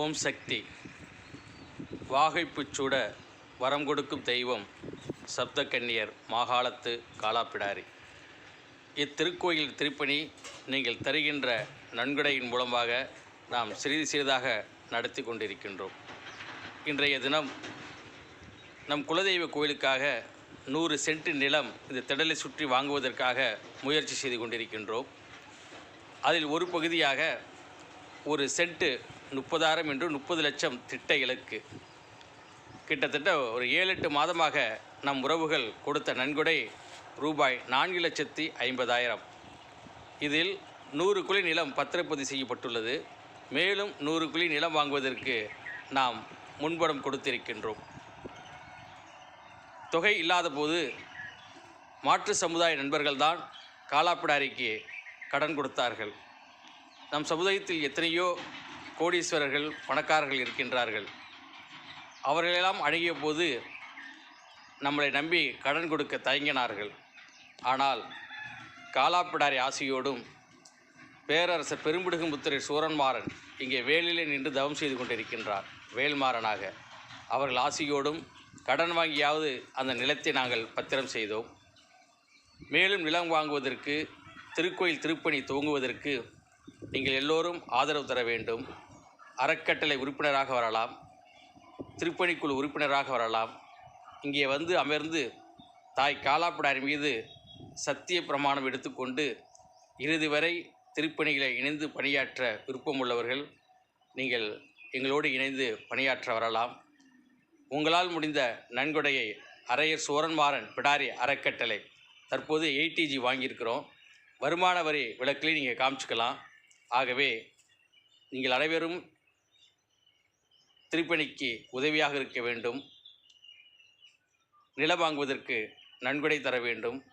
ஓம் சக்தி. வாகைப்புச் சூட வரம் கொடுக்கும் தெய்வம் சப்தக்கன்னியர் மாகாளத்து காலாப்பிடாரி இத்திருக்கோயில் திருப்பணி நீங்கள் தருகின்ற நன்கொடையின் மூலமாக நாம் சிறிது சிறிதாக நடத்தி கொண்டிருக்கின்றோம். இன்றைய தினம் நம் குலதெய்வ கோயிலுக்காக நூறு சென்ட் நிலம் இந்த திடலை சுற்றி வாங்குவதற்காக முயற்சி செய்து கொண்டிருக்கின்றோம். அதில் ஒரு பகுதியாக ஒரு சென்ட்டு முப்பதாயிரம் என்று முப்பது லட்சம் திட்ட இலக்கு கிட்டத்தட்ட ஒரு ஏழு எட்டு மாதமாக நம் உறவுகள் கொடுத்த நன்கொடை ரூபாய் நான்கு லட்சத்தி ஐம்பதாயிரம். இதில் நூறு குழி நிலம் பத்திரப்பதிவு செய்யப்பட்டுள்ளது. மேலும் நூறு குழி நிலம் வாங்குவதற்கு நாம் முன்படம் கொடுத்திருக்கின்றோம். தொகை இல்லாத போது மாற்று சமுதாய நண்பர்கள்தான் காலாப்பிடாரிக்கு கடன் கொடுத்தார்கள். நம் சமுதாயத்தில் எத்தனையோ கோடீஸ்வரர்கள் பணக்காரர்கள் இருக்கின்றார்கள். அவர்களெல்லாம் அணுகிய போது நம்மளை நம்பி கடன் கொடுக்க தயங்கினார்கள். ஆனால் காலாப்பிடாரி ஆசையோடும் பேரரசர் பெரும்பிடுகுமுத்திரை சூரன்மாறன் இங்கே வேலிலே நின்று தவம் செய்து கொண்டிருக்கின்றார் வேல்மாறனாக. அவர்கள் ஆசையோடும் கடன் வாங்கியாவது அந்த நிலத்தை நாங்கள் பத்திரம் செய்தோம். மேலும் நிலம் வாங்குவதற்கு திருக்கோயில் திருப்பணி துவங்குவதற்கு நீங்கள் எல்லோரும் ஆதரவு தர வேண்டும். அறக்கட்டளை உறுப்பினராக வரலாம். திருப்பணிக்குழு உறுப்பினராக வரலாம். இங்கே வந்து அமர்ந்து தாய் காலாப்பிடார் மீது சத்திய பிரமாணம் எடுத்துக்கொண்டு இறுதி வரை திருப்பணிகளை இணைந்து பணியாற்ற விருப்பம் உள்ளவர்கள் நீங்கள் எங்களோடு இணைந்து பணியாற்ற வரலாம். உங்களால் முடிந்த நன்கொடையை அரையர் சோரன்மாறன் பிடாரி அறக்கட்டளை தற்போது எயிட்டிஜி வாங்கியிருக்கிறோம். வருமான வரி விலக்கிலையும் நீங்கள் காமிச்சிக்கலாம். ஆகவே நீங்கள் அனைவரும் திருப்பணிக்கு உதவியாக இருக்க வேண்டும். நிலம் வாங்குவதற்கு நன்கொடை தர வேண்டும்.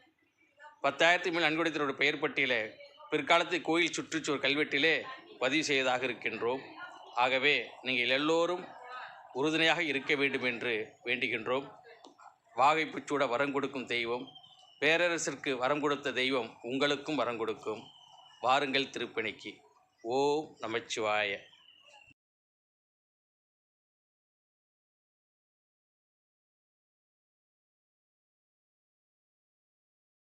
பத்தாயிரத்து மேல் நன்கொடை தரோட பெயர் பட்டியலை பிற்காலத்து கோயில் சுற்றுச்சுவர் கல்வெட்டிலே பதிவு செய்வதாக இருக்கின்றோம். ஆகவே நீங்கள் எல்லோரும் உறுதுணையாக இருக்க வேண்டும் என்று வேண்டுகின்றோம். வாகைப்புச்சூட வரம் கொடுக்கும் தெய்வம் பேரரசிற்கு வரம் கொடுத்த தெய்வம் உங்களுக்கும் வரம் கொடுக்கும். வாருங்கள் திருப்பணிக்கு. ஓம் நமச்சிவாய.